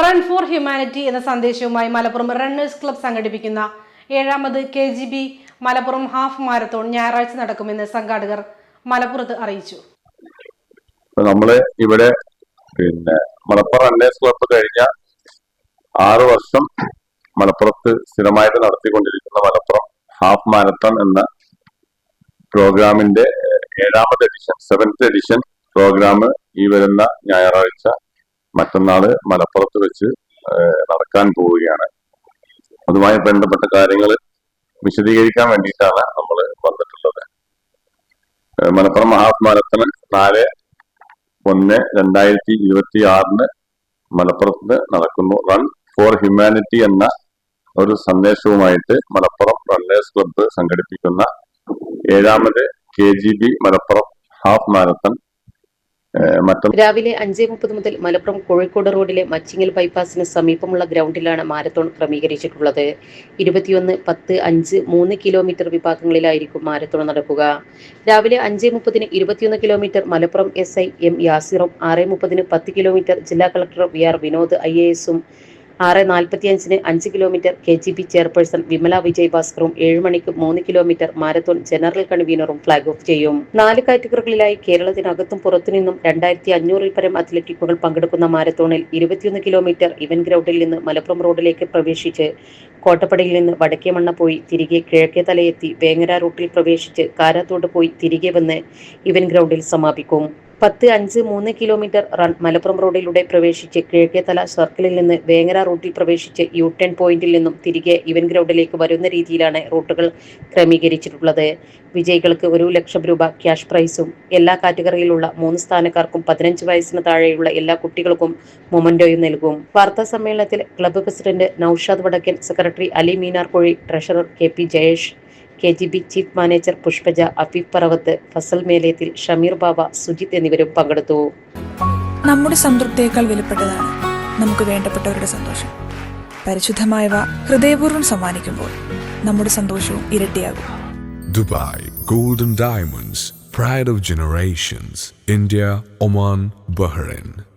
Run four humanity എന്ന സന്ദേശവുമായി Malappuram runners club സംഘടിപ്പിക്കുന്ന ഏഴാമത് K G B Malappuram half marathon ഞായറാഴ്ച നടക്കുമെന്ന് സംഘാടകർ മലപ്പുറത്ത് അറിയിച്ചു. നമ്മൾ ഇവിടെ പിന്നെ മലപ്പുറം റണ്ണേഴ്സ് ക്ലബ്ബ് കഴിഞ്ഞ ആറു വർഷം മലപ്പുറത്ത് സ്ഥിരമായിട്ട് നടത്തിക്കൊണ്ടിരിക്കുന്ന മലപ്പുറം ഹാഫ് മാരത്തൺ എന്ന പ്രോഗ്രാമിന്റെ ഏഴാമത് എഡിഷൻ സെവൻത് എഡിഷൻ പ്രോഗ്രാം ഈ വരുന്ന ഞായറാഴ്ച മറ്റന്നാൾ മലപ്പുറത്ത് വെച്ച് നടക്കാൻ പോവുകയാണ്. അതുമായി ബന്ധപ്പെട്ട കാര്യങ്ങൾ വിശദീകരിക്കാൻ വേണ്ടിയിട്ടാണ് നമ്മൾ വന്നിട്ടുള്ളത്. മലപ്പുറം ഹാഫ് മാരത്തണ് നാല് ഒന്ന് രണ്ടായിരത്തി ഇരുപത്തി ആറിന് മലപ്പുറത്ത് നടക്കുന്നു. റൺ ഫോർ ഹ്യൂമാനിറ്റി എന്ന ഒരു സന്ദേശവുമായിട്ട് മലപ്പുറം റണ്ണേഴ്സ് ക്ലബ്ബ് സംഘടിപ്പിക്കുന്ന ഏഴാമത് K G B Malappuram half marathon രാവിലെ അഞ്ചേ മുപ്പത് മുതൽ മലപ്പുറം കോഴിക്കോട് റോഡിലെ മച്ചിങ്ങൽ ബൈപ്പാസിന് സമീപമുള്ള ഗ്രൗണ്ടിലാണ് മാരത്തോൺ ക്രമീകരിച്ചിട്ടുള്ളത്. ഇരുപത്തിയൊന്ന് പത്ത് അഞ്ച് മൂന്ന് കിലോമീറ്റർ വിഭാഗങ്ങളിലായിരിക്കും മാരത്തോൺ നടക്കുക. രാവിലെ അഞ്ചേ മുപ്പതിന് ഇരുപത്തിയൊന്ന് kilometre Malappuram S I M യാസിറും ആറ് മുപ്പതിന് പത്ത് കിലോമീറ്റർ ജില്ലാ collector V R Vinod I A എസും ആറ് നാൽപ്പത്തിയഞ്ചിന് അഞ്ച് kilometre K G B chairperson Vimala Vijay ഭാസ്കറും ഏഴ് മണിക്ക് മൂന്ന് കിലോമീറ്റർ മാരത്തോൺ ജനറൽ കൺവീനറും ഫ്ളാഗ് ഓഫ് ചെയ്യും. നാല് കാറ്റഗറികളിലായി കേരളത്തിനകത്തും പുറത്തുനിന്നും രണ്ടായിരത്തി അഞ്ഞൂറിൽ പരം അത്ലറ്റിക്കുകൾ പങ്കെടുക്കുന്ന മാരത്തോണിൽ ഇരുപത്തിയൊന്ന് കിലോമീറ്റർ ഇവൻ ഗ്രൗണ്ടിൽ നിന്ന് മലപ്പുറം റോഡിലേക്ക് പ്രവേശിച്ച് കോട്ടപ്പടിയിൽ നിന്ന് വടക്കേ മണ്ണ പോയി തിരികെ കിഴക്കേ തലയെത്തി വേങ്ങര റൂട്ടിൽ പ്രവേശിച്ച് കാരാത്തോട് പോയി തിരികെ വന്ന് ഇവൻ ഗ്രൗണ്ടിൽ സമാപിക്കും. പത്ത് അഞ്ച് മൂന്ന് കിലോമീറ്റർ റൺ മലപ്പുറം റോഡിലൂടെ പ്രവേശിച്ച് കിഴക്കേത്തല സർക്കിളിൽ നിന്ന് വേങ്ങര റൂട്ടിൽ പ്രവേശിച്ച് യു ടേൺ പോയിന്റിൽ നിന്നും തിരികെ ഇവൻ ഗ്രൗണ്ടിലേക്ക് വരുന്ന രീതിയിലാണ് റൂട്ടുകൾ ക്രമീകരിച്ചിട്ടുള്ളത്. വിജയികൾക്ക് ഒരു ലക്ഷം രൂപ ക്യാഷ് പ്രൈസും എല്ലാ കാറ്റഗറിയിലുള്ള മൂന്ന് സ്ഥാനക്കാർക്കും പതിനഞ്ച് വയസ്സിന് താഴെയുള്ള എല്ലാ കുട്ടികൾക്കും മൊമന്റോയും നൽകും. വാർത്താ സമ്മേളനത്തിൽ ക്ലബ്ബ് പ്രസിഡന്റ് നൌഷാദ് വടക്കൻ സെക്രട്ടറി അലി മീനാർ കോഴി treasurer K P Jayesh K G B chief manager Pushpaja Afeef Paravath Fazal Melethil Shameer Baba Sujith എന്നിവരും പങ്കെടുത്തു. നമ്മുടെ സംതൃപ്തിയേക്കാൾ വിലപ്പെട്ടതാണ് നമുക്ക് വേണ്ടപ്പെട്ടവരുടെ സന്തോഷം. പരിശുദ്ധമായവ ഹൃദയപൂർവം സമ്മാനിക്കുമ്പോൾ നമ്മുടെ സന്തോഷവും ഇരട്ടിയാകും. Dubai golden diamonds pride of generations India Oman Bahrain.